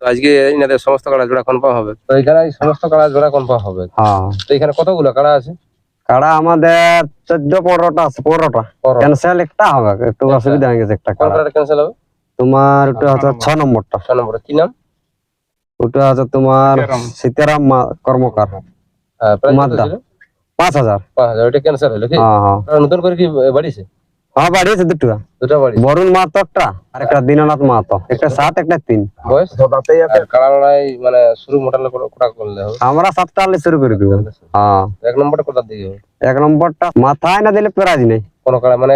তো আজকে ইনাদের সমস্ত কাড়া জোড়া কনফার্ম হবে? তো এখানে সমস্ত কাড়া জোড়া কনফার্ম হবে? হ্যাঁ। তো এখানে কতগুলো কাড়া আছে? কাড়া আমাদের চোদ্দ পনেরোটা আছে পনেরোটা। ক্যান্সেল একটা হবে একটু অসুবিধা হয়ে গেছে একটা কাড়া। ক্যান্সেল হবে? তোমার ওটা হচ্ছে ছ নম্বরটা। ছ নম্বরে কি নাম? ওটা আছে তোমার সীতারাম। মা- কর্মকার। হ্যাঁ। ছিল? পাঁচ হাজার। পাঁচ হাজার ওটা ক্যান্সেল হলো কি? হ্যাঁ নতুন করে কি বাড়িছে? হ্যাঁ বাড়িয়েছে দুটো। দুটা বাড়ি। বরুণ মাহাতো একটা আর একটা দীননাথ মাহাতো। একটা সাত একটা তিন। বয়স? আর কাড়া লড়াই মানে শুরু মোটালে কোটা করলে হবে? আমরা সাতটা আলে শুরু করে দিব। হ্যাঁ। এক নম্বরটা দিকে এক নম্বরটা মাথায় না দিলে প্রাইজ নেই। কোন কাড়া মানে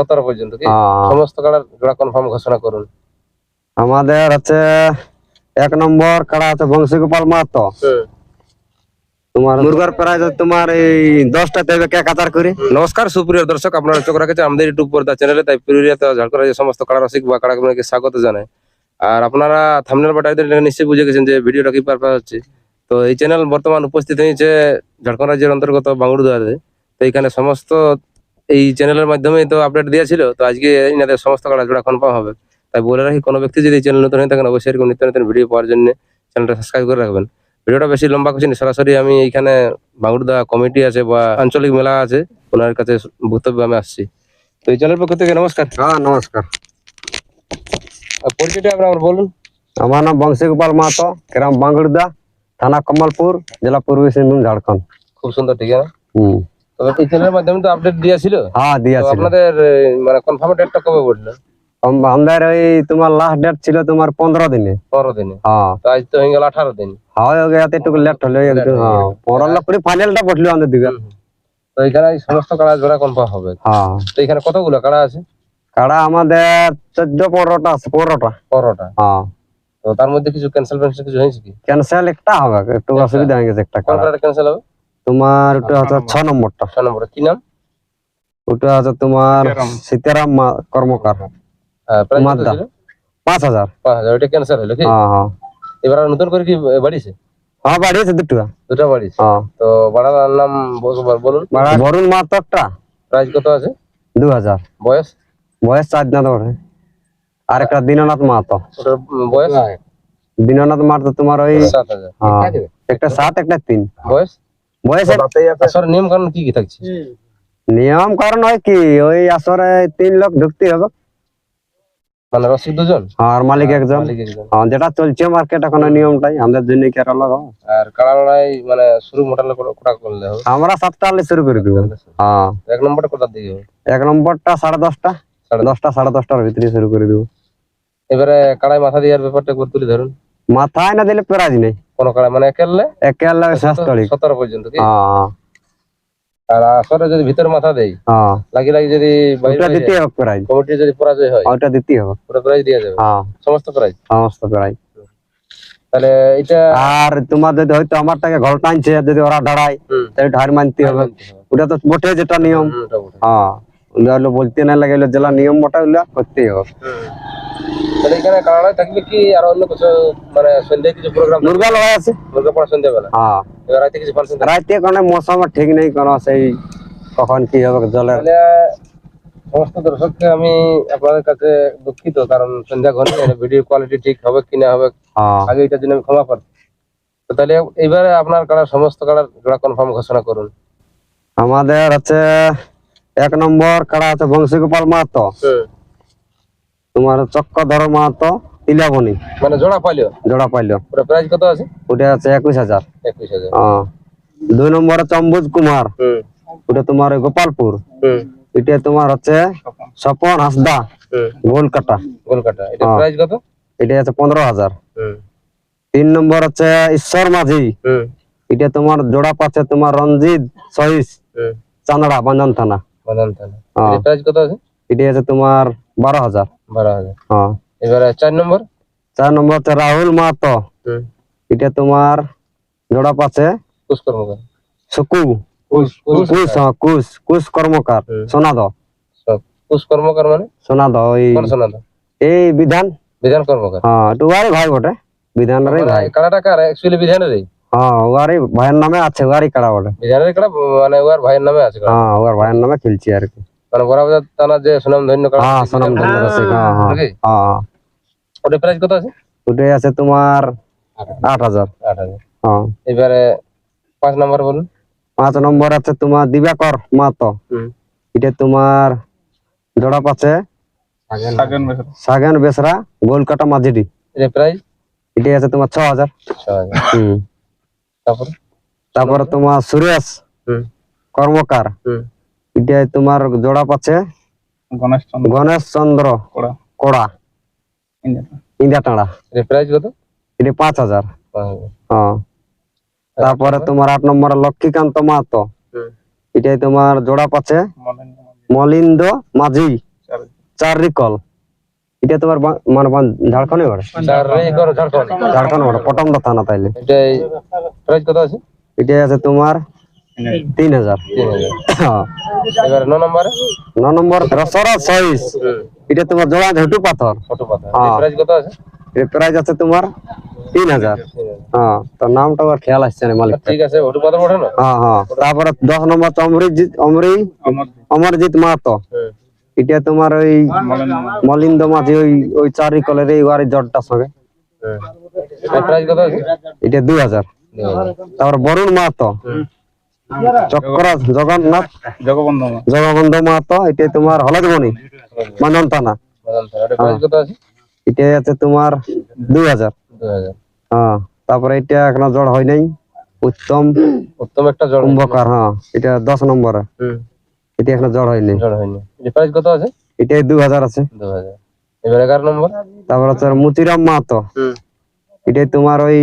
সতেরো পর্যন্ত কি? হ্যাঁ। সমস্ত কাড়ার জোড়া কনফার্ম ঘোষণা করুন। আমাদের আছে এক নম্বর কাড়া আছে? বংশীগোপাল মাহাতো। তোমার মুরগার প্রাইজ তোমার এই দশটা দেবে কে কাতার করে? নমস্কার সুপ্রিয় দর্শক আপনারা চোখ রাখেছে আমাদের ইউটিউব পর্দা চ্যানেলে তাই পুরুলিয়াতে ঝাড়খণ্ড রাজ্যের সমস্ত কাড়া রসিক বা কাড়া কমিটিকে স্বাগত জানাই। আর আপনারা থামনেল বা টাইটেল নিশ্চয়ই বুঝে গেছেন যে ভিডিওটা কি পারপাস হচ্ছে। তো এই চ্যানেল বর্তমান উপস্থিত হয়েছে ঝাড়খণ্ড রাজ্যের অন্তর্গত বাঙ্গুড়দুয়ারে তো এখানে সমস্ত এই চ্যানেলের মাধ্যমেই তো আপডেট দিয়েছিল তো আজকে ইনাদের সমস্ত কাড়া জোড়া কনফার্ম হবে। তাই বলে রাখি কোনো ব্যক্তি যদি চ্যানেল নতুন হয়ে থাকেন অবশ্যই এরকম নিত্য নতুন ভিডিও পাওয়ার জন্য চ্যানেলটা সাবস্ক্রাইব করে রাখবেন। ভিডিওটা বেশি লম্বা করছি সরাসরি আমি এইখানে বাঙ্গুড়দা কমিটি আছে বা আঞ্চলিক মেলা আছে ওনার কাছে বক্তব্য আমি আসছি। তো এই চ্যানেল পক্ষ থেকে নমস্কার। হ্যাঁ নমস্কার। পরিচয়টা আপনার বলুন। আমার নাম বংশীগোপাল মাহাতো গ্রাম বাঙ্গুড়দা থানা কমলপুর জেলা পূর্বী সিংভূম ঝাড়খণ্ড। খুব সুন্দর ঠিকানা। হুম। তবে এই চ্যানেলের মাধ্যমে তো আপডেট দিয়েছিল? হ্যাঁ দিয়েছিল। আপনাদের মানে কনফার্ম ডেটটা কবে বলল আমাদের ওই তোমার লাস্ট ডেট ছিল তোমার পনেরো দিনে। পনেরো দিনে। হ্যাঁ। তো আজ তো হয়ে গেল আঠারো দিন। হ্যাঁ ওই গেছে একটু লেট হলো একটু হ্যাঁ। পনেরো লাখ করে ফাইনালটা বসল আমাদের দিকে। তো এখানে সমস্ত কাড়া জোড়া কনফার্ম হবে। হ্যাঁ। তো এখানে কতগুলো কাড়া আছে? কাড়া আমাদের চোদ্দ পনেরোটা আছে পনেরোটা। পনেরোটা। হ্যাঁ। তো তার মধ্যে কিছু ক্যান্সেল ফ্যান্সেল কিছু হয়েছে কি? ক্যান্সেল একটা হবে একটু অসুবিধা হয়ে গেছে একটা কাড়া ক্যান্সেল হবে? তোমার ওটা হচ্ছে ছ নম্বরটা। ছ নম্বরে। কি নাম? ওটা আছে তোমার সীতারাম। মা- কর্মকার। হ্যাঁ মাদ্দা। পাঁচ হাজার। পাঁচ হাজার ওইটা ক্যান্সেল হলো কি? হ্যাঁ হ্যাঁ। এবার আর নতুন করে কি বাড়িছে হ্যাঁ বাড়িয়েছে দুটো। দুটা বাড়িছে হ্যাঁ। তো বাড়ার নাম বলুন। বরুণ মাহাতো প্রাইস কত আছে? দু হাজার বয়স? বয়স চার না ধরে আর একটা দীননাথ মাহাতো। ওটার বয়স? দীননাথ মাহাতো তোমার ওই সাত হাজার। হ্যাঁ, একটা সাত একটা তিন। বয়স? বয়স আসর নিয়ম কানুন কি কি থাকছে? নিয়ম কারণ হয় কি? ওই আসরে তিন লোক ঢুকতে হবে। মানে রসিক দুজন? আর মালিক একজন। হ্যাঁ, যেটা চলছে মার্কেট এখন নিয়মটাই আমাদের জন্য কি আর আলাদা? আর কাড়া লড়াই মানে শুরু মোটালে কোটা করলে হবে? আমরা সাতটা আলে শুরু করে দিব। হ্যাঁ। এক নম্বরটা দিকে এক নম্বরটা সাড়ে দশটা। সাড়ে দশটা সাড়ে দশটার ভিতরে শুরু করে দিব। এবারে কাড়াই মাথা দেওয়ার ব্যাপারটা একবার তুলে ধরুন। মাথায় না দিলে প্রাইজ নেই। কোন কাড়াই মানে একেলে একে লাগে শেষ তড়ি সতেরো পর্যন্ত হ্যাঁ। আর আসরে যদি ভিতরে মাথা দেই হ্যাঁ। লাগি লাগি যদি ওটা দিতে হবে প্রাইজ কমিটি যদি পরাজয় হয় ওটা দিতে হবে। ওটা প্রাইজ দেওয়া যাবে। হ্যাঁ। সমস্ত প্রাইজ? সমস্ত প্রাইজ। তাহলে এটা আর তোমার যদি হয়তো আমার টাকে ঘর টানছে যদি ওরা দাঁড়ায় তাহলে ধার মানতে হবে। ওটা তো বটে যেটা নিয়ম। হ্যাঁ। বলতে না লাগে ওগুলো যেটা নিয়ম মোটা করতেই হবে। তাহলে এখানে কাড়াই থাকবে কি আর অন্য কিছু মানে সন্ধ্যায় কিছু প্রোগ্রাম মুরগা লড়াই আছে। দুর্গা পড়া সন্ধ্যাবেলা? হ্যাঁ। রাতে কিছু ফাংশন রাতে কোনো মৌসুম ঠিক নেই কোনো সেই কখন কি হবে জলের। সমস্ত দর্শককে আমি আপনাদের কাছে দুঃখিত কারণ সন্ধ্যা ভিডিও কোয়ালিটি ঠিক হবে কি না হবে হ্যাঁ। আগে এটার জন্য আমি ক্ষমা প্রার্থী। তো তাহলে এবারে আপনার কাড়ার সমস্ত কাড়ার জোড়া কনফার্ম ঘোষণা করুন? আমাদের আছে এক নম্বর কাড়া আছে বংশীগোপাল মাহাতো। তোমার চক্রধর মাহাতো ইলাবনি মানে জোড়া পাইলো? জোড়া পাইলো। ওটা প্রাইস কত আছে? ওটা আছে একুশ হাজার। একুশ হাজার। দুই নম্বর আছে অম্বুজ কুমার। হুম। ওটা তোমার গোপালপুর। হুম। এটা তোমার হচ্ছে স্বপন হাসদা। হুম। গোলকাটা। গোলকাটা। এটা। প্রাইস কত? এটা আছে পনেরো হাজার। হুম। তিন নম্বর হচ্ছে ঈশ্বর মাঝি। হুম। এটা তোমার জোড়া পাচ্ছে তোমার রঞ্জিত সহিস। চান্দড়া বাঞ্জন থানা। বাদাম থানা। এটা প্রাইস কত আছে? এটা আছে তোমার বারো হাজার। বারো হাজার হ্যাঁ এবারে চার নম্বর? চার নম্বর হচ্ছে রাহুল মাহাতো। হুম। এটা তোমার জোড়া পাচ্ছে কুশ কর্মকার। সুকু কুশ কুশ। কুশ হ্যাঁ, কুশ কুশ কর্মকার। হুম। সোনাদ। সব। কুশ কর্মকার মানে? সোনাদ ওই কোন শোনা তো এই বিধান। বিধান কর্মকার। হ্যাঁ একটু ওয়ারই ভাই বটে। বিধানেরই ভাই। কাড়াটা কার? অ্যাকচুয়ালি বিধানেরই। হ্যাঁ ওয়ারই ভাইয়ের নামে আছে ওয়ারই কাড়া বটে। বিধানের কাড়া মানে ওর ভাইয়ের নামে আছে কাড়া। হ্যাঁ ওর ভাইয়ের নামে খেলছি আর কি। মানে বরাবর টানা যে সুনাম ধন্য হ্যাঁ সোনাম ধন্য রসিক হ্যাঁ হ্যাঁ হ্যাঁ ওটা প্রাইস কত আছে? ওটাই আছে তোমার আট হাজার। আট হাজার। হ্যাঁ। এবারে পাঁচ নাম্বার বলুন। পাঁচ নম্বর আছে তোমার দিবাকর মাতো এটা তোমার জোড়া পাচ্ছে সাগান। বেসরা। গোলকাটা মাঝিডি এটা প্রাইস এটা আছে তোমার ছ হাজার। হুম। তারপরে? তারপরে তোমার সুরেশ হুম। কর্মকার। হুম। এটা তোমার জোড়া পাচ্ছে গণেশ চন্দ্র। কোড়া। কোড়া। এটা প্রাইস কত? এটা পাঁচ হাজার। পাঁচ হ্যাঁ। তারপরে তোমার আট নম্বর লক্ষ্মীকান্ত মাহাতো। এটাই তোমার জোড়া পাচ্ছে মলিন্দ মাঝি। চার রিকল এটা তোমার মানে ঝাড়খণ্ডে ঘরে ঝাড়খণ্ড। ঘরে পটমদা থানা তাইলে। এটা প্রাইস কত আছে? এটাই আছে তোমার তিন হাজার। হ্যাঁ। এবারে ন নম্বরে? ন নম্বর রসরা সইস এটা তোমার জোড়া ঝুটু পাথর। ছোট পাতা হ্যাঁ। প্রাইস কত আছে? এর প্রাইস আছে তোমার তিন হাজার। হ্যাঁ তোর নামটা আবার খেয়াল আসছে না মালিক ঠিক আছে ওটু পাতা পড়ে না? হ্যাঁ হ্যাঁ। তারপরে দশ নম্বর তো অমরিজিৎ অমরি অমরজিৎ মাহাতো। এটা তোমার ওই মলিন্দ মাঝি ওই ওই চারি কলের এই ওয়ারি জটটার সঙ্গে। এটা দুই হাজার। তারপর বরুণ মাহাতো। চক্র জগন্নাথ জগবন্ধু জগবন্ধু মাহাতো এটা তোমার হলদমণি মানন থানা বাদাম থালা। এটা আছে তোমার দুই হাজার। হ্যাঁ তারপরে এটা এখনও জড় হয় নাই। উত্তম উত্তম একটা জল কুম্ভকার হ্যাঁ এটা দশ নম্বরে। এটা এখনও জড় হয়নি প্রাইস কত আছে? এটাই দু হাজার আছে। হাজার। এবার এগারো নম্বর? তারপর হচ্ছে মুতিরাম মাহাতো হুম। এটাই তোমার ওই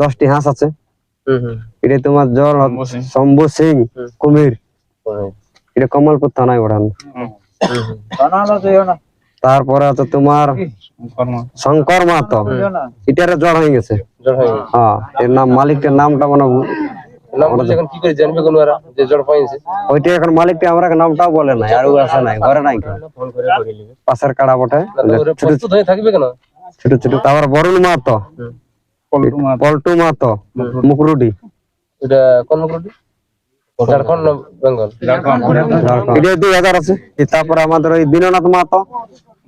দশটি হাঁস আছে। হুম তোমার জল শম্ভু সিং। কুমির। এটা কমলপুর থানায় ওঠান। তারপরে আছে তোমার শঙ্কর মাহাতো। এটারে জড় হয়ে গেছে। হ্যাঁ এর নাম মালিকের নামটা মানে ওইটা এখন মালিকটা আমরা নামটাও বলে নাই আর আসে নাই ঘরে নাই পাশের কাড়া বটে। ছোট ছোট তারপর বরুণ মাহাতো। হুম। পল্টু মুকরুডি এটা কোন ঝাড়খণ্ড বেঙ্গল। এটা দুই হাজার আছে। তারপরে আমাদের ওই দীননাথ মাহাতো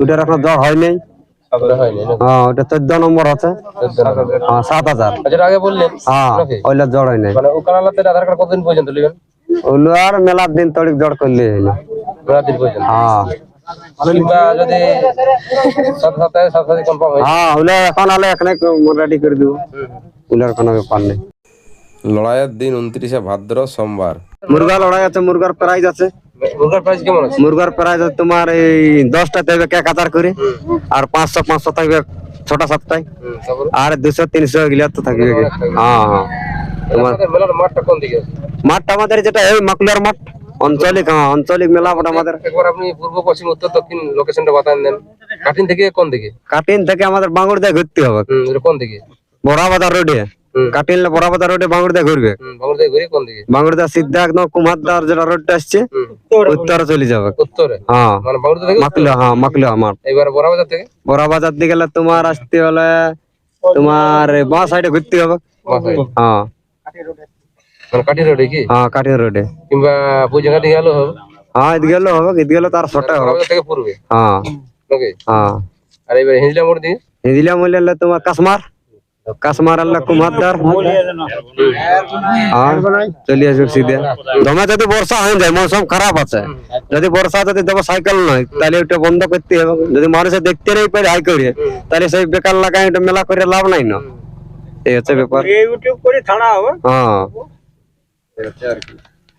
ওইটার এখন জ্বর হয় নাই ওটা? হ্যাঁ চোদ্দ নম্বর আছে। হ্যাঁ সাত হাজার। আচ্ছা এর আগে বললেন হ্যাঁ ওইটা জ্বর হয় নাই মানে ওকালাতে আধার কার্ড কতদিন পর্যন্ত নেবেন ওইগুলো আর মেলার দিন তড়িক জ্বর করলে হ্যাঁ। যদি সপ্তাহে কনফার্ম হয় হ্যাঁ ওইগুলো এখন আলে এখানে রেডি করে দিব। ওইগুলোর কোনো ব্যাপার নেই লড়াইয়ের দিন উনত্রিশে ভাদ্র সোমবার। মুরগা লড়াই আছে মুরগার প্রাইজ আছে। মুরগার প্রাইস কেমন আছে? মুরগার প্রাইজ তোমার এই দশটা থাকবে এক হাজার করে আর পাঁচশো পাঁচশো থাকবে ছটা সাতটায় আর দুশো তিনশো এগুলো তো থাকবে হ্যাঁ হ্যাঁ তোমার মাঠটা কোন দিকে মাঠটা আমাদের যেটা এই মাকুলার মাঠ। আঞ্চলিক হ্যাঁ আঞ্চলিক মেলা মাঠ আমাদের। একবার আপনি পূর্ব পশ্চিম উত্তর দক্ষিণ লোকেশনটা বাতান দেন। কাটিন থেকে কোন দিকে? কাটিন থেকে আমাদের বাঙ্গুর দিয়ে ঘুরতে হবে। কোন দিকে? বড়াবাজার রোডে। কাটিনলে বড়াবাজার রোডে বাঙ্গুর দিয়ে ঘুরবে। হুম বাংলা ঘুরে কোন দিকে? বাঙ্গুর দিয়ে সিদ্ধা একদম কুমারদার যেটা রোডটা আসছে উত্তরে। চলে যাবে। উত্তরে? হ্যাঁ। মানে বাংলা থেকে মাকলিয়া হ্যাঁ মাকলিয়া মাঠ এবার বড়াবাজার থেকে? বড়াবাজার দিকে গেলে তোমার আসতে হলে তোমার বাঁ সাইডে ঘুরতে হবে। হ্যাঁ। মানে কাঠি রোডে কি হ্যাঁ রোডে কিংবা হবে হ্যাঁ এদিকে গেলেও হবে এদিকে গেলে তার শর্টে হবে থেকে পূর্বে হ্যাঁ। ওকে হ্যাঁ। আর এবার হিজলা মোড় দিকে হিজিলা মূল্য তোমার কাশ্মার কাশ্মার আল্লাহ কুমারদার। হ্যাঁ চলে আসবে সিধে। দমে যদি বর্ষা হয়ে যায় মৌসুম খারাপ আছে। যদি বর্ষা যদি দেবো সাইকেল নয় তাহলে ওটা বন্ধ করতে হবে। যদি মানুষে দেখতে নেই পারে হাই করে। তাহলে সেই বেকার লাগাই ওটা মেলা করে লাভ নাই না। এই হচ্ছে ব্যাপার। হ্যাঁ।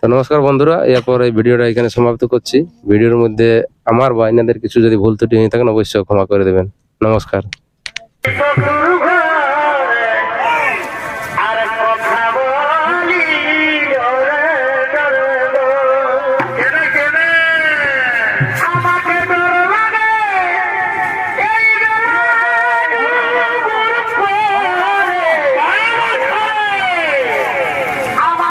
তো নমস্কার বন্ধুরা এরপর এই ভিডিওটা এখানে সমাপ্ত করছি। ভিডিওর মধ্যে আমার বা কিছু যদি ভুল ত্রুটি হয়ে থাকেন অবশ্যই ক্ষমা করে দেবেন। নমস্কার।